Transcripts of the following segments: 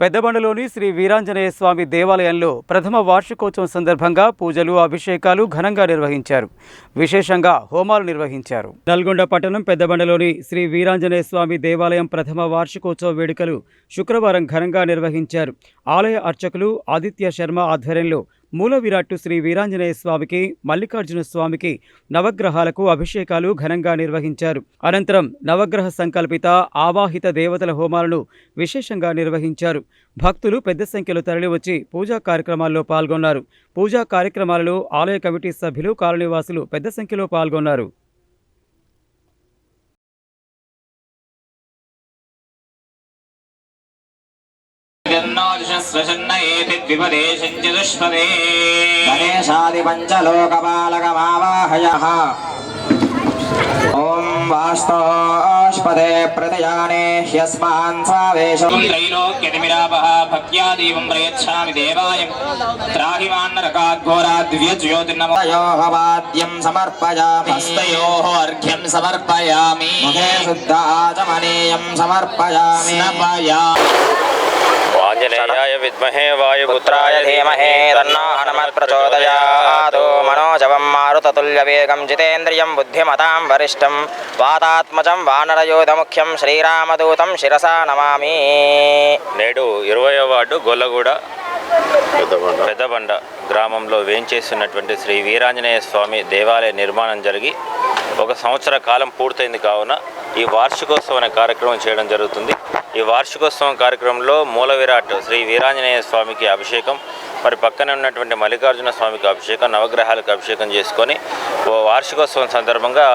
పెద్దబండలోని శ్రీ వీరాంజనేయ స్వామి దేవాలయంలో ప్రథమ వార్షికోత్సవం సందర్భంగా పూజలు అభిషేకాలు ఘనంగా నిర్వహించారు. విశేషంగా హోమాలు నిర్వహించారు. నల్గొండ పట్టణం పెద్దబండలోని శ్రీ వీరాంజనేయ స్వామి దేవాలయం ప్రథమ వార్షికోత్సవ వేడుకలు శుక్రవారం ఘనంగా నిర్వహించారు. ఆలయ అర్చకులు ఆదిత్య శర్మ ఆధ్వర్యంలో మూల విరాట్టు శ్రీ వీరాంజనేయ స్వామికి మల్లికార్జున స్వామికి నవగ్రహాలకు అభిషేకాలు ఘనంగా నిర్వహించారు. అనంతరం నవగ్రహ సంకల్పిత ఆవాహిత దేవతల హోమాలను విశేషంగా నిర్వహించారు. భక్తులు పెద్ద సంఖ్యలో తరలివచ్చి పూజా కార్యక్రమాల్లో పాల్గొన్నారు. పూజా కార్యక్రమాలలో ఆలయ కమిటీ సభ్యులు కాలనీవాసులు పెద్ద సంఖ్యలో పాల్గొన్నారు. సృజన్నయేతి ద్విపదేశంచ దుష్పదే గణేశాది పంచలోకపాలకమావాహయ ఓం వాస్తోష్పదే ప్రతిజానే హ్యస్మాన్ సావేశం త్రైలోక్యతిమిరాపహ భక్త్యా దీపం ప్రయచ్చామి దేవాయ త్రాహిమాన్నరకాఘోరా దివ్యజ్యోతిర్నమోహవాద్యం సమర్పయామి హస్తయోః అర్ఘ్యం సమర్పయామి ముఖే శుద్ధ ఆచమనీయం సమర్పయామి నపయామి ఆంజనేయాయ విద్మహే వాయుపుత్రాయ ధీమహే తన్నో హనుమత్ ప్రచోదయాదు మనోజవం మారుతతుల్యవేగం జితేంద్రియం బుద్ధిమతాం వరిష్టం. వాతాత్మజం వానరయోధముఖ్యం శ్రీరామదూతం శిరసా నమామి. నేడు ఇరవై వార్డు గొల్లగూడ పెద్దబండ. గ్రామంలో వేంచేస్తున్నటువంటి శ్రీ వీరాంజనేయ స్వామి దేవాలయ నిర్మాణం జరిగి ఒక సంవత్సర కాలం పూర్తయింది కావున ఈ వార్షికోత్సవం అనే కార్యక్రమం చేయడం జరుగుతుంది. ఈ వార్షికోత్సవం కార్యక్రమంలో మూల విరాట్ శ్రీ వీరాంజనేయ స్వామికి అభిషేకం మరి పక్కనే ఉన్నటువంటి మల్లికార్జున స్వామికి అభిషేకం నవగ్రహాలకు అభిషేకం చేసుకొని ఓ వార్షికోత్సవం సందర్భంగా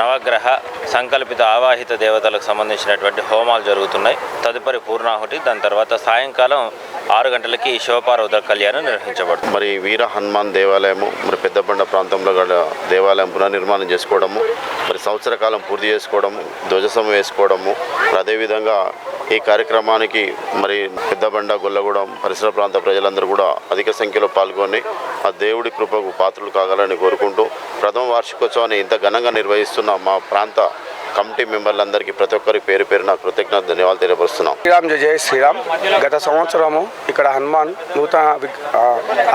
నవగ్రహ సంకల్పిత ఆవాహిత దేవతలకు సంబంధించినటువంటి హోమాలు జరుగుతున్నాయి. తదుపరి పూర్ణాహుతి దాని తర్వాత సాయంకాలం ఆరు గంటలకి శివపార్వత కళ్యాణం నిర్వహించబడుతుంది. మరి వీర హనుమాన్ దేవాలయము మరి పెద్దబండ ప్రాంతంలో గల దేవాలయం పునర్నిర్మాణం చేసుకోవడము మరి సంవత్సర కాలం పూర్తి చేసుకోవడము ధ్వజసం వేసుకోవడము అదేవిధంగా ఈ కార్యక్రమానికి మరి పెద్దబండ గొల్లగూడెం పరిసర ప్రాంత ప్రజలందరూ కూడా అధిక సంఖ్యలో పాల్గొని ఆ దేవుడి కృపకు పాత్రలు కాగలని కోరుకుంటూ ప్రథమ వార్షికోత్సవాన్ని ఇంత ఘనంగా నిర్వహిస్తున్న మా ప్రాంత కమిటీ మెంబర్లందరికీ ప్రతి ఒక్కరికి పేరు పేరు నా కృతజ్ఞత ధన్యవాదాలు తెలియపరుస్తున్నాం. శ్రీరామ్ జయ జయ శ్రీరామ్. గత సంవత్సరము ఇక్కడ హనుమాన్ నూతన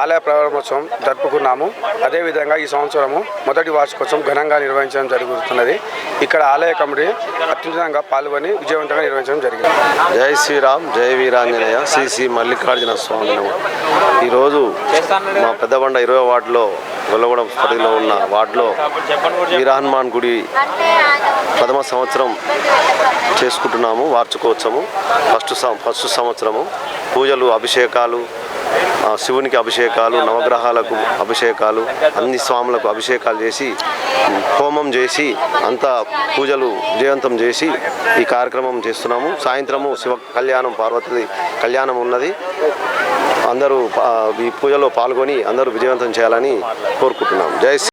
ఆలయ ప్రారంభోత్సవం జరుపుకున్నాము. అదేవిధంగా ఈ సంవత్సరము మొదటి వార్షికోత్సవం ఘనంగా నిర్వహించడం జరుగుతున్నది. ఇక్కడ ఆలయ కమిటీ అత్యున్నతంగా పాల్గొని విజయవంతంగా నిర్వహించడం జరిగింది. జై శ్రీరామ్ జై వీరాంజనేయ శ్రీ శ్రీ మల్లికార్జున స్వామి. ఈరోజు మా పెద్దబండ ఇరవై వార్డులో గొల్లగూడెం పరిధిలో ఉన్న వార్డులో వీరహనుమాన్ గుడి ప్రథమ సంవత్సరం చేసుకుంటున్నాము వార్షికోత్సవం ఫస్ట్ సం- ఫస్ట్ సంవత్సరము. పూజలు అభిషేకాలు శివునికి అభిషేకాలు నవగ్రహాలకు అభిషేకాలు అన్ని స్వాములకు అభిషేకాలు చేసి హోమం చేసి అంతా పూజలు విజయవంతం చేసి ఈ కార్యక్రమం చేస్తున్నాము. సాయంత్రము శివ కళ్యాణం పార్వతి కళ్యాణం ఉన్నది. అందరూ ఈ పూజలో పాల్గొని అందరూ విజయవంతం చేయాలని కోరుకుంటున్నాము. జై శ్రీ-